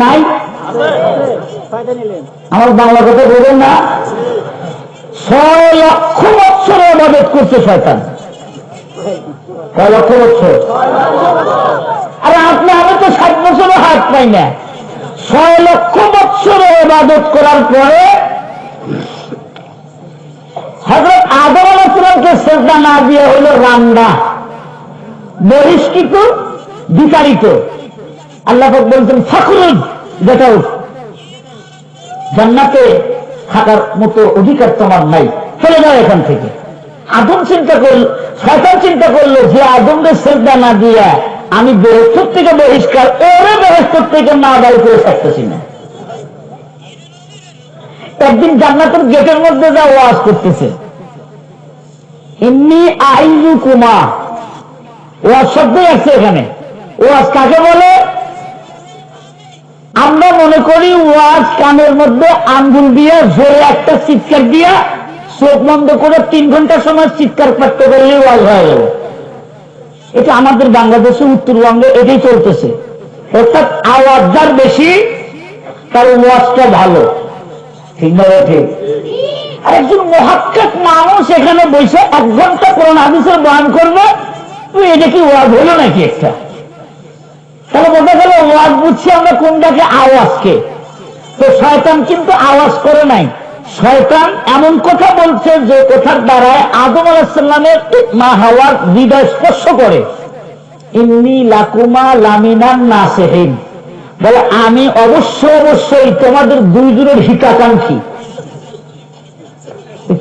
নাই? আমার বাংলা কথা বলবেন না। ছয় লক্ষ বছরে আবাদত করছে শয়তান। কয় লক্ষ বছর আরে আপনি, আমি তো ষাট বছরও হাত পাই না। ছয় লক্ষ বছরে ইবাদত করার পরে হজরত আদম আলাইসালামকে শ্রদ্ধা না দিয়ে হইল রান্না বহিষ্কৃত, বিতাড়িত। আল্লাহ বলছেন ফাকুরুল যেটা জান্নাতে থাকার মতো অধিকার তোমার নাই। চলে যাও এখান থেকে। আদম চিন্তা করল শয়তান চিন্তা করল যে আদমকে শ্রদ্ধা না দিয়া আমি বেহস্তর থেকে বহিষ্কার, ওরে বেহস্তর থেকে না বাড়ি করে থাকতেছি না। একদিন জান্নাতের গেটের মধ্যে যা ওয়াজ করতেছে এমনি আইনু কুমা ওয়াজ শব্দই আছে এখানে। ওয়াজ কাকে বলে? আমরা মনে করি ওয়াজ কানের মধ্যে আঙ্গুল দিয়ে জোরে একটা চিৎকার দিয়া চোখ বন্ধ করে তিন ঘণ্টা সময় চিৎকার করতে করলে ওয়াজ হয়ে গেল এটা আমাদের বাংলাদেশে উত্তরবঙ্গে এটাই চলতেছে। অর্থাৎ আওয়াজ যার বেশি, তার ওয়াজটা ভালো। ঠিক না ঠিক? আর একজন মহাক্কাত মানুষ এখানে বসে এক ঘণ্টা কোরআন হাদিসের বয়ান করবে, তুই এটা কি ওয়াজ হলো নাকি একটা? তাহলে বোঝা গেল ওয়াজ বুঝছি আমরা কোনটাকে আওয়াজকে। তো শয়তান কিন্তু আওয়াজ করে নাই। শয়তান এমন কথা বলছে যে কথার দ্বারায় আদম আলাহিসাল্লামের মা হাওয়ার হৃদয় স্পর্শ করে। ইন্নি লাকুমা লামিনান নাসেহীন। বলে, আমি অবশ্য অবশ্যই তোমাদের দুই জনের হিতাকাঙ্ক্ষী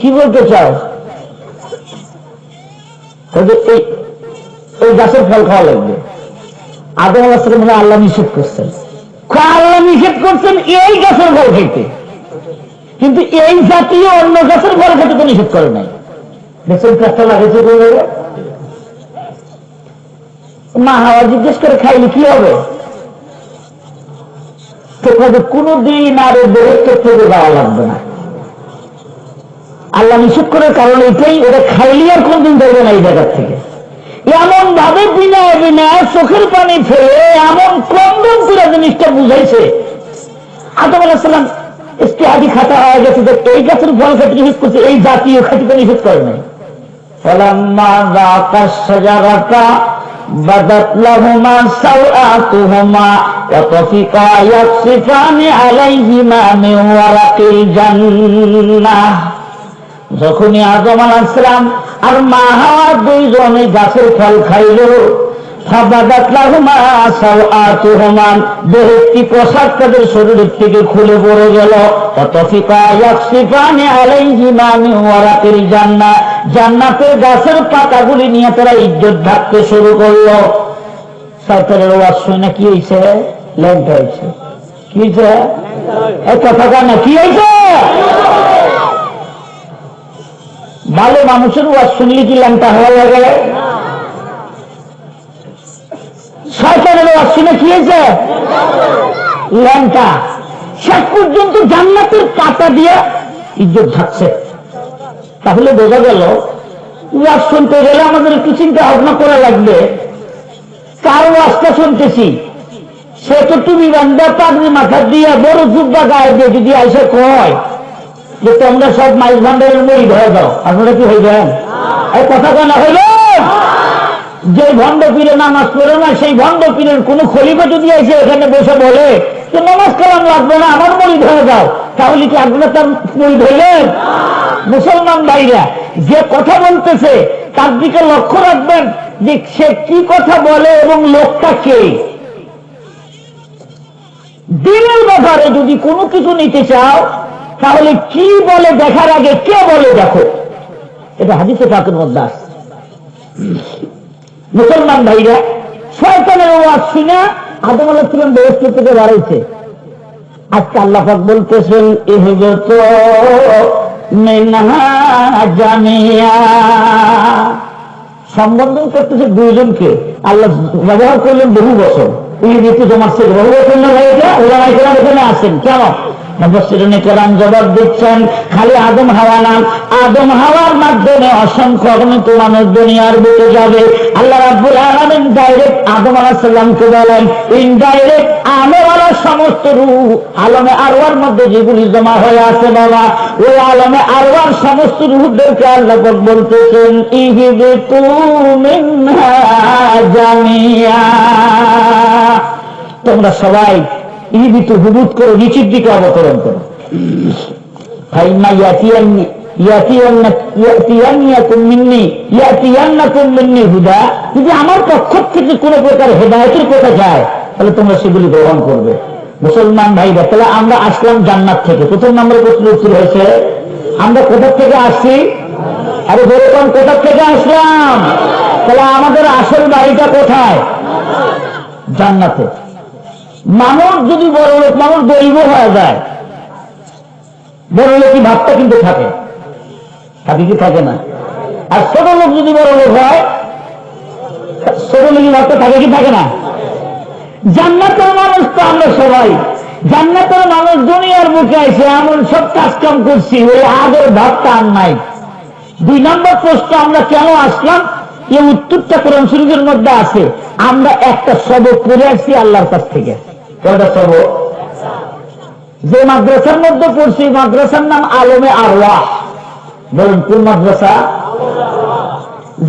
কি বলতে চাও? এই গাছের ফল খাওয়া লাগবে। আদম হয় আল্লাহ নিষেধ করছেন। আল্লাহ নিষেধ করছেন এই গাছের ফল খাইতে কিন্তু এই জাতীয় অন্য গাছের ফল খেতে তো নিষেধ করে নাই। দেখছেন কাজটা লাগেছে মা হাওয়া জিজ্ঞেস করে, খাইলে কি হবে? কোনদিন আর বেরোতে থেকে যাওয়া লাগবে না। আল্লাহ নিষেধ করার কারণ এটাই ওটা খাইলে আর কোনদিন যাবে না এই জায়গার থেকে। এমন ভাবে বিনয় বিনয় চোখের পানি ফেলে এমন কন্দন করে জিনিসটা বুঝাইছে আদম আলাহিসাল্লাম ইস্তেহাদি খাতা হয়ে গেছে যে এই গাছের ফল খেতে নিষেধ করছে এই জাতীয় খাতিকে নিষেধ করে নাই فلما ذاقا الشجرة بدت لهما سوآتهما وطفقا يخصفان عليهما من ورق الجنة যখনই আদম আলাইসালাম আর মা হাওয়া দুইজনে গাছের ফল খাইল। দেহটি পোশাক তাদের শরীরের গাছের পাতাগুলি নিয়ে তারা ইজ্জত থাকতে শুরু করল। সরকারের ওয়াজ শুনে কি হয়েছে ল্যান্ড হয়েছে কি হয়েছে কথা না, কি হয়েছে ভালো মানুষের ওয়াজ শুনলে কি ল্যাংটা হওয়া লাগে? শয়তানের ওয়াজ শুনে কি হয়েছে? ল্যাংটা শেষ পর্যন্ত জান্নাতের পাতা দিয়ে ইজ্জত থাকছে তাহলে বোঝা গেল, ওয়াজ শুনতে গেলে আমাদের একটু চিন্তা ভাবনা করা লাগবে। কার ওয়াজটা শুনতেছি? সে তো তুমি বান্ধা পাগড়ি মাথা দিয়ে, বড় জুব্বা গায়ে দিয়ে যদি আইসে কয় যে তোমরা সব মাইল ভান্ডারের মরি ধরে দাও। আপনারা কি হইবেন? এই কথা কেন হইল? যে ভণ্ড পীরে নামাজ পড়ে না সেই ভণ্ড পীরের কোন খলিফা যদি এসে এখানে বসে বলে যে নামাজ কালাম লাগবে না আমার মরি ধরে দাও। তাহলে কি আপনারা তার মরি ধরলেন? মুসলমান ভাইরা যে কথা বলতেছে তার দিকে লক্ষ্য রাখবেন যে সে কি কথা বলে এবং লোকটা কে। দিনের ব্যাপারে যদি কোনো কিছু নিতে চাও তাহলে কি বলে দেখার আগে কে বলে দেখো? এটা হাদিসে পাকের মধ্যে আছে। মুসলমান ভাইরা শয়তানের ওয়াজ শুনে আদম আলাহিসাম ব্যবস্থা থেকে বাড়াইছে। আজকে আল্লাহ পাক বলতেছেন মিনহা জামিয়া। সম্বোধন করতেছে দুইজনকে। আল্লাহ ব্যবহার করলেন বহু বছর। ঋতু তোমার থেকে বহু বছর না ভাই ওলামাই এখানে আসেন কেন? কেরাম জবাব দিচ্ছেন, খালি আদম হাওয়া নাম আদম হাওয়ার মাধ্যমে অসংখ্য অগণিত মানুষ দুনিয়ার যাবে। আল্লাহ রাব্বুল আলামিন ডাইরেক্ট আদম আলাইহিস বলেন, ইনডাইরেক্ট সমস্ত রূহ আলমে আরওয়ার মধ্যে যেগুলি জমা হয়ে আছে, বাবা। ওই আলমে আরওয়ার সমস্ত রূহদেরকে আল্লাহ পাক বলতেছেন ইহিবিতু মিনহা জামিয়া। তোমরা সবাই ইহিবিত হুবুত করো নিচের দিকে অবতরণ করো। যদি আমার পক্ষ থেকে কোনো প্রকার হেদায়তের কথা যায়, তাহলে তোমরা সেগুলি গ্রহণ করবে। মুসলমান ভাইরা, তাহলে আমরা আসলাম জান্নাত থেকে। প্রথম নম্বরে প্রশ্ন উত্তর হয়েছে, আমরা কোথা থেকে আসছি? আরে যেরকম কোথা থেকে আসলাম? তাহলে আমাদের আসল বাড়িটা কোথায়? জান্নাতে। মানুষ যদি বড় লোক মানুষ দৈব হয়ে যায়। বড় লোকই ভাবটা কিন্তু থাকে। থাকে কি থাকে না? আর ছোট লোক যদি বড় লোক হয়, ছোট লোকই ভাবটা থাকে কি থাকে না? জান্নাতের মানুষ তো আমরা সবাই। জান্নাতের মানুষ দুনিয়ার মুখে এসে এমন সব কাজ কাম করছি, ওই আগের ভাবটা আর নাই। দুই নম্বর প্রশ্ন, আমরা কেন আসলাম? এই উত্তরটা কোরআন শরীফের মধ্যে আছে। আমরা একটা সবক পড়ে আসছি আল্লাহর কাছ থেকে। কয়টা সবক যে মাদ্রাসার মধ্যে পড়ছি, মাদ্রাসার নাম আলমে আরওয়াহ বলুন, কোন মাদ্রাসা?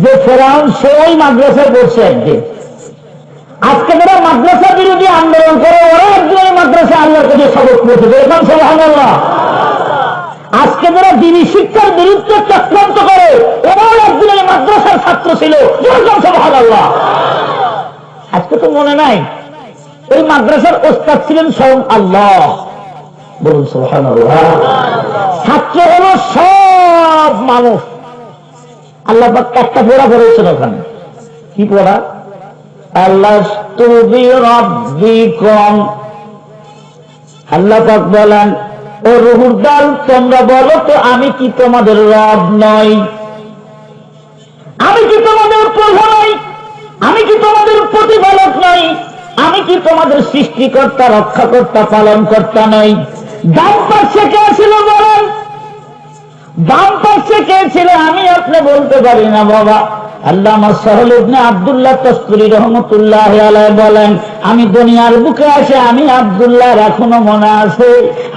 যে ফেরাউন সে ওই মাদ্রাসায় পড়ছে একদিন। আজকে যারা মাদ্রাসা বিরোধী আন্দোলন করে ওরা একদিন ওই মাদ্রাসা আল্লাহর কাছে সবক পড়ছে এরকম সোহানাল্লাহ আজকে যারা দিনী শিক্ষার বিরুদ্ধে চক্রান্ত করে, ওরাও একদিন ওই মাদ্রাসার ছাত্র ছিল। এরকম সোহানাল্লাহ আজকে তো মনে নাই ওই মাদ্রাসার ওস্তাদ ছিলেন স্বয়ং আল্লাহ। বলুন সোহান ছাত্র হলো সব মানুষ। আল্লাহ একটা পড়া পড়েছেন ওখানে। কি পড়া? পাক ও তোমরা বলো তো আমি কি তোমাদের রব নই? আমি কি তোমাদের প্রভু নই আমি কি তোমাদের প্রতিপালক নই? আমি কি তোমাদের সৃষ্টিকর্তা, রক্ষাকর্তা পালন কর্তা নই? ডান পাশে কে ছিল বলেন? বাম পাশে কে ছিল? আমি আপনি বলতে পারি না, বাবা। আল্লাহ সহল আব্দুল্লাহ তস্তুরি রহমতুল্লাহ বলেন, আমি দুনিয়ার বুকে আসে, আমি আব্দুল্লাহর এখনও মনে আছে।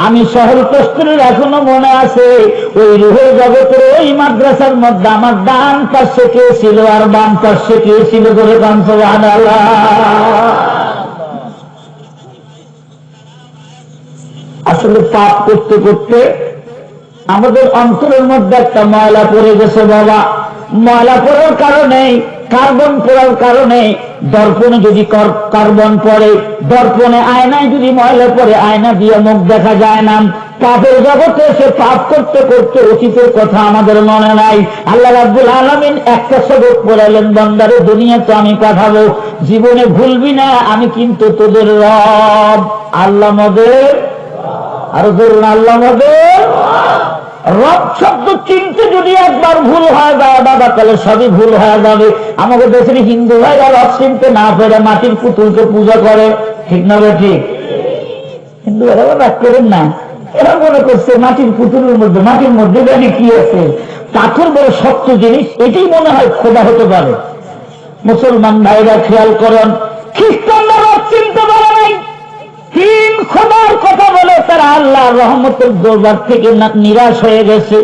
আমি শহর তস্তুরির এখনও মনে আছে। ওই রুহের জগতের ওই মাদ্রাসার মধ্যে আমার ডান পাশে কে ছিল আর বাম পাশে কে ছিল বলে কান্ত আসলে পাপ করতে করতে আমাদের অন্তরের মধ্যে একটা ময়লা পড়ে গেছে বাবা। ময়লা পড়ার কারণে, কার্বন পড়ার কারণে দর্পণে যদি কার্বন পড়ে, দর্পণে আয়নায় যদি ময়লা পড়ে, আয়না দিয়ে মুখ দেখা যায় না। পাপের জগতে সে পাপ করতে করতে অতীতের কথা আমাদের মনে নাই। আল্লাহ রাব্বুল আলমিন একটা সবক পড়ালেন বন্দারে, দুনিয়াতে আমি পাঠাবো, জীবনে ভুলবি না, আমি কিন্তু তোদের রব। আল্লাহ মদের আরও ধরুন আল্লাহ রব শব্দ চিনতে যদি একবার ভুল হয় যায়, বাবা তাহলে সবই ভুল হয়ে যাবে। আমাদের দেশের হিন্দু ভাইরা রব চিনতে না পেরে মাটির পুতুলকে পূজা করে? ঠিক না ঠিক? হিন্দু ভাইরা রাগ করেন না। এরা মনে করছে মাটির পুতুলের মধ্যে, মাটির মধ্যে জানি কি আছে। পাথর বড় শক্ত জিনিস, এটাই মনে হয় খোদা হতে পারে। মুসলমান ভাইরা খেয়াল করেন, খ্রিস্টানরা চিনতে পারে নাই। তিন খোদার কথা বলে তারা আল্লাহ রহমতের দরবার থেকে নিরাশ হয়ে গেছে।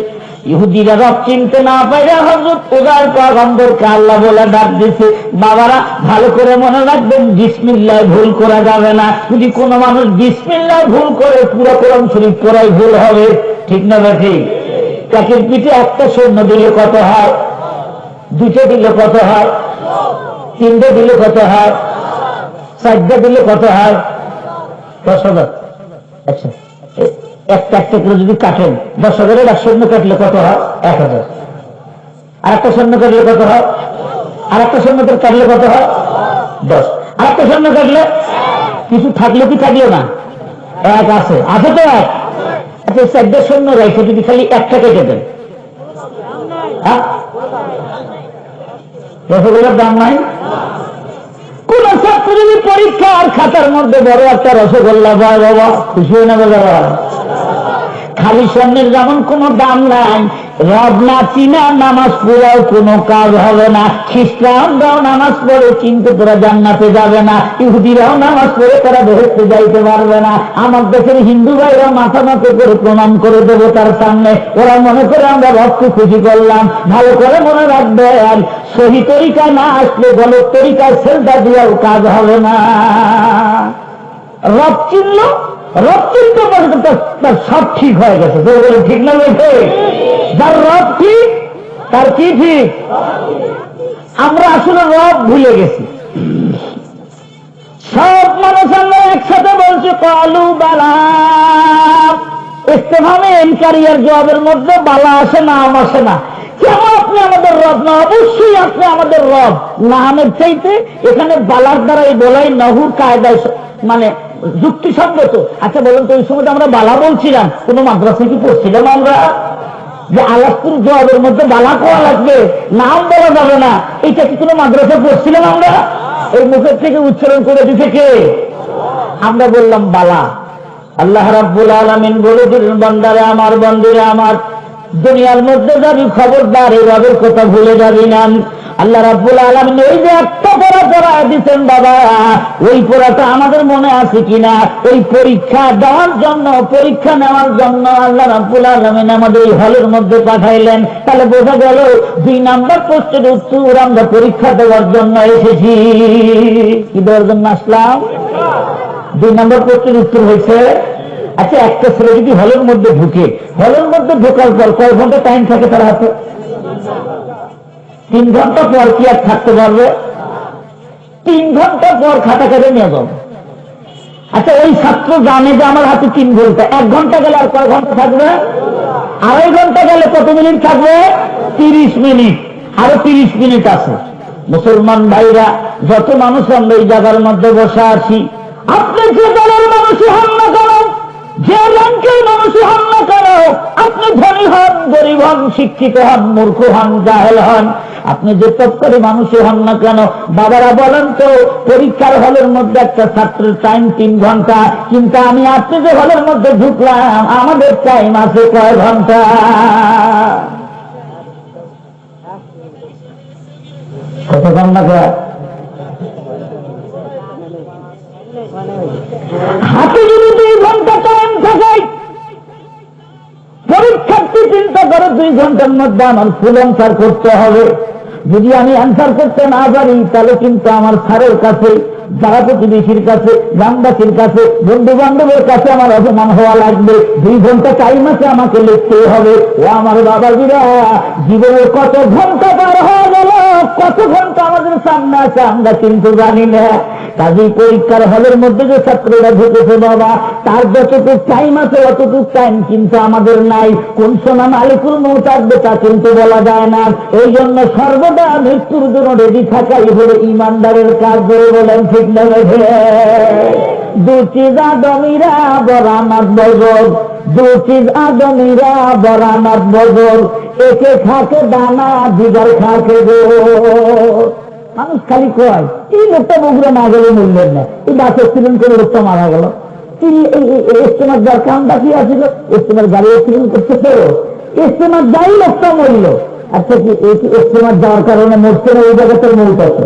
ইহুদিরা রব চিনতে না পারে হজরত উদার পয়গম্বরকে আল্লাহ বলে ডাক দিছে, বাবারা, ভালো করে মনে রাখবেন, বিসমিল্লায় ভুল করা যাবে না। যদি কোনো মানুষ বিসমিল্লায় ভুল করে, পুরো কোরআন শরীফ পড়াই ভুল হবে। ঠিক না ঠিক কাকের পিঠে একটা সৈন্য দিলে কত হয়? দুটো দিলে কত হয়? তিনটে দিলে কত হয়? চারটে দিলে কত হয়? দশ হাজার। আচ্ছা। একটা একটা করে যদি কাটেন, দশ হাজারের এক শূন্য কাটলে কত হয়? এক হাজার। আর একটা শূন্য কাটলে কত হয়? আর একটা শূন্য কাটলে কত হয়? দশ। আর একটা কাটলে কিছু থাকলে কি থাকল না? এক আছে। আছে তো এক। আচ্ছা চারটে শূন্য রয়েছে, যদি খালি একটা কেটে দেন। হ্যাঁ? রসগোল্লার দাম নাই? কোন ছাত্র যদি পরীক্ষা আর খাতার মধ্যে বড় একটা রসগোল্লা পায়, বাবা, খুশি হয়ে না বাবা খালি স্বর্ণের যেমন কোনো দাম নাই রব না চিনা নামাজ পড়াও কোনো কাজ হবে না। খ্রিস্টানরাও নামাজ পড়ে, কিন্তু তোরা জান্নাতে যাবে না। ইহুদিরাও নামাজ পড়ে, তারা বেহেস্তে যাইতে পারবে না। আমার দেশের হিন্দু ভাইরা মাথা মাথা করে প্রণাম করে দেবো তার সামনে। ওরা মনে করে আমরা রবকে খুশি করলাম। ভালো করে মনে রাখবে আর সহি তরিকা না আসলে গলত তরিকায় সেলটা দিয়েও কাজ হবে না। রব চিনল? রব চিনতে পারবে তার তার সব ঠিক হয়ে গেছে। তো বলে ঠিক না বলছে যার রব ঠিক তার কি ঠিক? আমরা আসলে রব ভুলে গেছি। সব মানুষ আমরা একসাথে বলছি, কলু বালা। ইস্তেফামে এনকারিয়ার জবাবের মধ্যে বালা আসে নাম আসে না। কেন আপনি আমাদের রব না? অবশ্যই আপনি আমাদের রব। নামের চাইতে এখানে বালার দ্বারাই বলাই নহুর কায়দায় মানে যুক্তিসঙ্গত। আচ্ছা বলুন তো ওই সময় আমরা বালা বলছিলাম। কোন মাদ্রাসায় কি পড়ছিলাম আমরা? যে আলাপুর জবাবের মধ্যে বালা কোয়া লাগবে, নাম বলা যাবে না। এটা কি কোনো মাদ্রাসা পড়ছিলাম আমরা এই মুখের থেকে উচ্চারণ করে দিতে কে? আমরা বললাম, বালা। আল্লাহ রাব্বুল আলমিন বলে দিলেন, বন্দারে আমার, বন্দিরে আমার দুনিয়ার মধ্যে যাবি, খবরদার এই রবের কথা ভুলে যাবি না। আল্লাহ রাব্বুল আলামিন ওই যে একটা পড়া পড়া দিচ্ছেন বাবা, ওই পড়াটা আমাদের মনে আছে কিনা? ওই পরীক্ষা দেওয়ার জন্য, পরীক্ষা নেওয়ার জন্য আল্লাহ রাব্বুল আলামিন আমাদের এই হলের মধ্যে পাঠাইলেন। তাহলে বোঝা গেল, দুই নাম্বার পোস্টের উত্তর আমরা পরীক্ষা দেওয়ার জন্য এসেছি। কি দেওয়ার জন্য আসলাম? দুই নম্বর প্রশ্নের উত্তর হয়েছে আচ্ছা একটা ছেলে যদি হলের মধ্যে ঢুকে, হলের মধ্যে ঢোকার পর কয় ঘণ্টা টাইম থাকে তার হাতে? তিন ঘণ্টা পর কি আর থাকতে পারবে? তিন ঘণ্টা পর খাতা কেটে নিয়ে যাব আচ্ছা ওই ছাত্র জানে যে আমার হাতে তিন ঘণ্টা, এক ঘণ্টা গেলে আর কয় ঘণ্টা থাকবে? আড়াই ঘণ্টা গেলে কত মিনিট থাকবে? তিরিশ মিনিট। আরও তিরিশ মিনিট আছে। মুসলমান ভাইরা, যত মানুষ আমরা এই জায়গার মধ্যে বসে আছি, আপনি যে দলের মানুষই হন না কেন? যে মানুষই হন না কেন আপনি ধনী হন, গরিব হন, শিক্ষিত হন, মূর্খ হন, জাহেল হন। আপনি যে তৎকারী মানুষই হন না কেন, বাবারা বলেন তো, পরীক্ষার হলের মধ্যে একটা ছাত্রের টাইম তিন ঘণ্টা। কিন্তু আমি আপনি যে হলের মধ্যে ঢুকলাম, আমাদের টাইম আছে কয় ঘণ্টা? কত ঘণ্টা কয়? হাতে যদি পরীক্ষার্থী চিন্তা করে দুই ঘণ্টার মধ্যে আমার ফুল অ্যান্সার করতে হবে। যদি আমি অ্যান্সার করতে না পারি, তাহলে কিন্তু আমার স্যারের কাছে যারা প্রতিবেশীর কাছে, গ্রামবাসীর কাছে বন্ধু বান্ধবের কাছে আমার অপমান হওয়া লাগবে, দুই ঘণ্টা টাইম আছে আমাকে লিখতে হবে। ও আমার বাবাজিরা জীবনের কত ঘণ্টা পার হয়ে গেল, কত ঘণ্টা আমাদের সামনে আছে আমরা কিন্তু জানি না। কাজী পরীক্ষার হলের মধ্যে যে ছাত্ররা ঢুকেছে বাবা, তার যতটুকু টাইম আছে, অতটুকু টাইম কিন্তু আমাদের নাই। কোন সোনা মালিকুল মৌতাকবে তা কিন্তু বলা যায় না। এই জন্য সর্বদা মৃত্যুর জন্য রেডি থাকাই হলো ইমানদারের কাজ করে বলেন মানুষ খালি কয় এই লোকটা বগুড়া না গেলে মূল্যের না এই বাস অ্যাক্সিডেন্ট করে লোকটা মারা গেল ইস্তেমার যার কামটা কি আছিল ইস্তেমার গাড়ি অ্যাক্সিডেন্ট করতে তো ইস্তেমার যাই লোকটা মরল আচ্ছা কি এই ইস্তেমার যাওয়ার কারণে মরছে না ওই জায়গাতে মরতেছে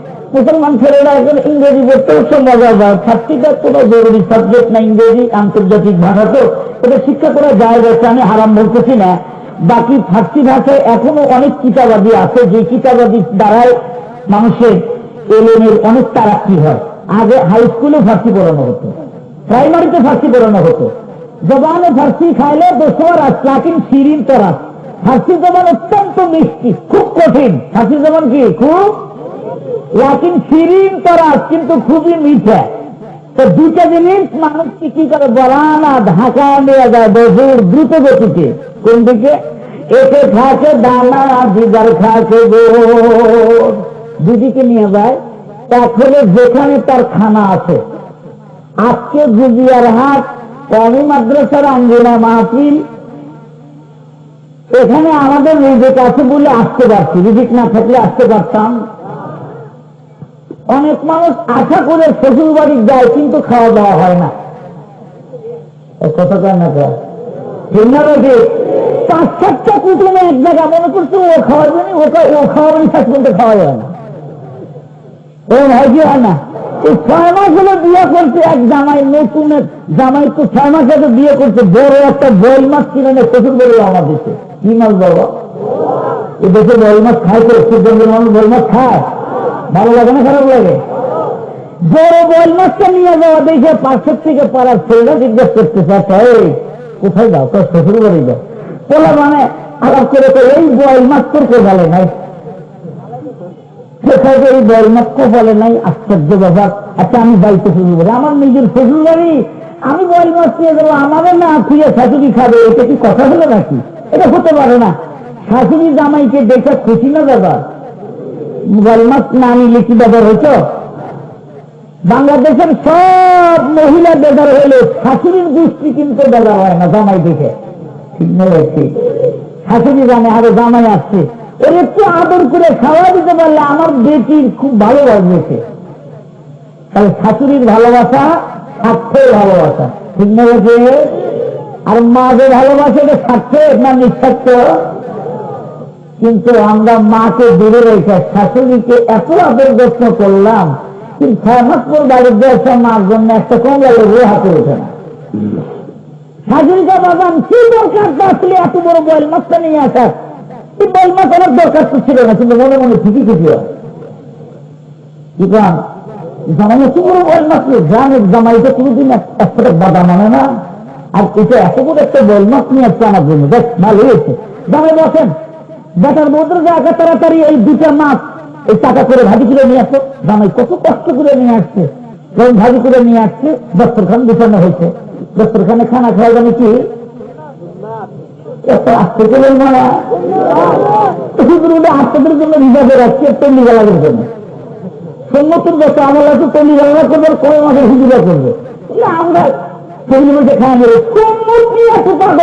মুসলমান ছেলেরা এখন ইংরেজি পড়তে হচ্ছে মজা যায় ফার্সিটা কোনো জরুরি সাবজেক্ট না, ইংরেজি, আন্তর্জাতিক ভাষা তো। এটা শিক্ষা করা যায় যাচ্ছে আমি হারাম বলতেছি না। বাকি ফার্সি ভাষায় এখনও অনেক কিতাবাদি আছে, যে কিতাবাদি দ্বারাই মানুষের এলেনের অনেক তারাক্কি হয়। আগে হাই স্কুলে ফার্সি পড়ানো হতো প্রাইমারিতে ফার্সি পড়ানো হতো। জবানে ফার্সি খাইলে দোষর আস লাকিন সিরিন তরাস ফার্সি জবান অত্যন্ত মিষ্টি, খুব কঠিন। ফার্সি জবান কি? খুব লাকিন সিরিন তরাস কিন্তু খুবই মিঠা। তো দুটা জিনিস মানুষ কি করে বলানা ঢাকা নিয়ে যায় বজুর দ্রুত গতিতে। কোন দিকে? একে খাকে দানা দিদার খাকে দুদিকে নিয়ে যায়। তারপরে যেখানে তার খানা আছে। আজকে গুজিয়ার হাট, কমি মাদ্রাসার আঙ্গিনা মাহফিল। এখানে আমাদের রিজিক আছে বলে আসতে পারছি। রিজিক না থাকলে আসতে পারতাম। অনেক মানুষ আশা করে শ্বশুর বাড়ি যায়, কিন্তু খাওয়া দাওয়া হয় না। কথা কেন পাঁচ সাতটা কুটুমে এক জায়গা মনে করছে ও না ওকে ও শেষ পর্যন্ত খাওয়া না। হয় কি হয় না? এই ছয় মাস হলো বিয়ে করছে, এক জামাই নতুন জামাই তো ছয় মাস আগে বিয়ে করছে, বড় একটা বই মাছ কিনে নিয়ে শ্বশুর বলে আমার দিচ্ছে। কি মাছ বাবা? এ দেশে মাছ খায় তো মানুষ বই মাছ খায়? ভালো লাগে না, খারাপ লাগে? বড় বই মাছটা নিয়ে যাওয়া দেখে পাশের থেকে পাড়ার ছেলেরা জিজ্ঞেস করতেছে আচ্ছা কোথায় যাও? তোর শ্বশুর বাড়ি যাও? বলে মানে আলাপ করে তো এই বই মাছ করতে গেলে নাই কোথায় এই বই মাছ বলে নাই, আশ্চর্য ব্যাপার। আচ্ছা আমি যাইতে শুরু করি আমার নিজের শ্বশুর বাড়ি আমি বই মাছ নিয়ে গেলাম আমাদের না খুঁজে শাশুড়ি খাবে, এটা কি কথা হলো নাকি? এটা হতে পারে না। শাশুড়ি জামাইকে দেখে খুশি না ব্যাপার। বই মাছ না নিলে কি ব্যাপার হতো বাংলাদেশের সব মহিলা বেদার হলে শাশুড়ির দৃষ্টি কিন্তু বেদার হয় না, জামাই দেখে। ঠিক নয় শাশুড়ি জানে, আরও জামাই আসছে। এর একটু আদর করে খাওয়া দিতে পারলে আমার বেটির খুব ভালো লাগবে তাহলে শাশুড়ির ভালোবাসা স্বার্থের ভালোবাসা। ঠিক নয় আর মা যে ভালোবাসে, এটা না নিঃস্বার্থ? কিন্তু আমরা মাকে দূরে রেখে শাশুড়িকে এত আদর যত্ন করলাম কিন্তু ছয় মাস পর মার জন্য একটা কমলা লেবু হাতে ওঠে না। শাশুড়িকা কি দরকার আসলে এত বড় নিয়ে আসার? দরকার তো ছিল না, কিন্তু মনে মনে ঠিকই একটা আনে না। আর এটা এত বড় একটা বয়েল মাছ নিয়ে আসছে আমার জন্য বেশ ভালো হয়েছে। জামাই বসেন। বেটার বৌদ্ধ জায়গা তাড়াতাড়ি এই দুটা মাছ এই টাকা করে ভাজি করে নিয়ে আসছে জামাই কত কষ্ট করে নিয়ে আসছে। যখন ভাজি করে নিয়ে আসছে, দস্তরখান বিছানো হয়েছে। দস্তরখানে খানা খাওয়া জানি কি? আমরা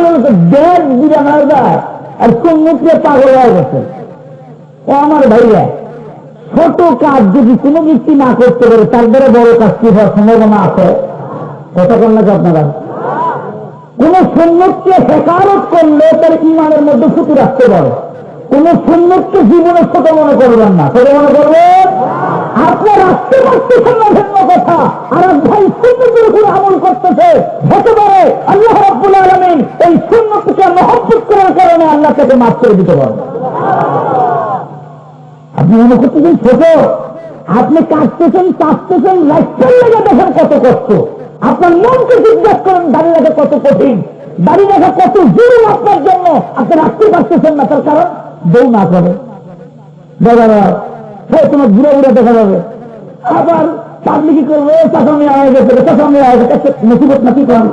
যাবে দেড় বিরান যায় আর সন্ন্যত পাগল হয়ে গেছে। ও আমার ভাইয়া, ছোট কাজ যদি কোনো ব্যক্তি না করতে পারে, তার দ্বারা বড় কাজ কি হওয়ার সম্ভাবনা আছে? কথা বল না আপনারা। কোন সন্ন্যতকে হেকারত করলে তার ইমানের মধ্যে ফুটু রাখতে পারে। কোন সন্ন্যতকে জীবনে ছোট মনে করবেন না। ছোট মনে করবেন? আপনি রাখতে পারতেছেন না ভিন্ন কথা আর এক ভাই সুন্নতের উপর আমল করতেছে। হতে পারে আল্লাহ রাব্বুল আলামিন এই সুন্নতকে মহব্বত করার কারণে আল্লাহ তাকে মাফ করে দিতে পারবে। আপনি মনে করতেছেন, ছোট, আপনি কাটতেছেন কাটতেছেন রাখতেন লেগে দেখেন কত কষ্ট। আপনার মনকে জিজ্ঞাসা করেন, দাঁড়িয়ে রাখা কত কঠিন। দাঁড়িয়ে রাখা কত জরুর আপনার জন্য। আপনি রাখতে পারতেছেন না, তার কারণ বউ না করে। দাদা সে তোমার ঘুরে ঘুরে দেখা যাবে। আবার পাবলিকি করবে চাষামি হয়ে গেছে চাষামি হয়ে গেছে। মুসিবত নাকি করেন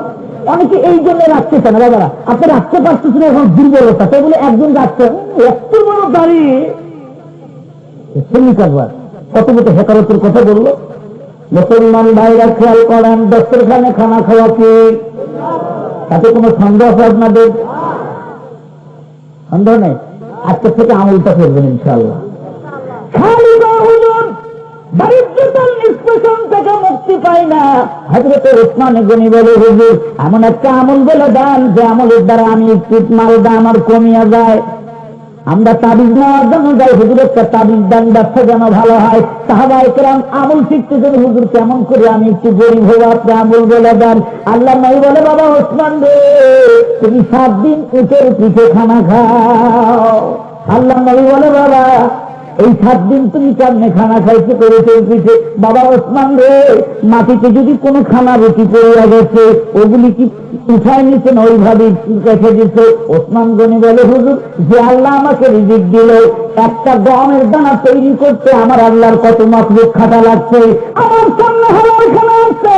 অনেকে এই জন্য রাখতেছে না দাদারা আপনি রাখতে পারতেছেন এখন দুর্বলতা সেগুলো একজন রাখছেন এত বড় দাঁড়িয়ে শ্রমিক কত মতো হেকারতের কথা বলল। মুসলমান ভাইরা খেয়াল করেন, দস্তরখানে খানা খাওয়া কি? তাতে কোনো সন্দেহ আছে আপনাদের? সন্দেহ নেই। আজকে থেকে আমলটা করবেন ইনশাল্লাহ যেন ভালো হয়। আমল শিখতেছেন হুজুর, কেমন করে আমি একটু গরিব হব আপনি আমল বলে দেন। আল্লাহ নাই বলে, বাবা ওসমান রে, তুমি সাত দিন পিঠে খানা খাও। আল্লাহ নবী বলে, বাবা এই সাত দিন তুমি কেমনে খানা খাইতে করেছে পিঠে? বাবা ওসমান রে, মাটিতে যদি কোনো খানা রুটি পড়িয়া গেছে, ওগুলি কি উঠায় নিচ্ছেন ওইভাবে রেখে দিচ্ছে ওসমান গনি বলে, হুজুর, যে আল্লাহ আমাকে রিজিক দিল, একটা গমের দানা তৈরি করতে আমার আল্লাহর কত মতলুক খাটা লাগছে? আমার সামনে হলো ওইখানে আসছে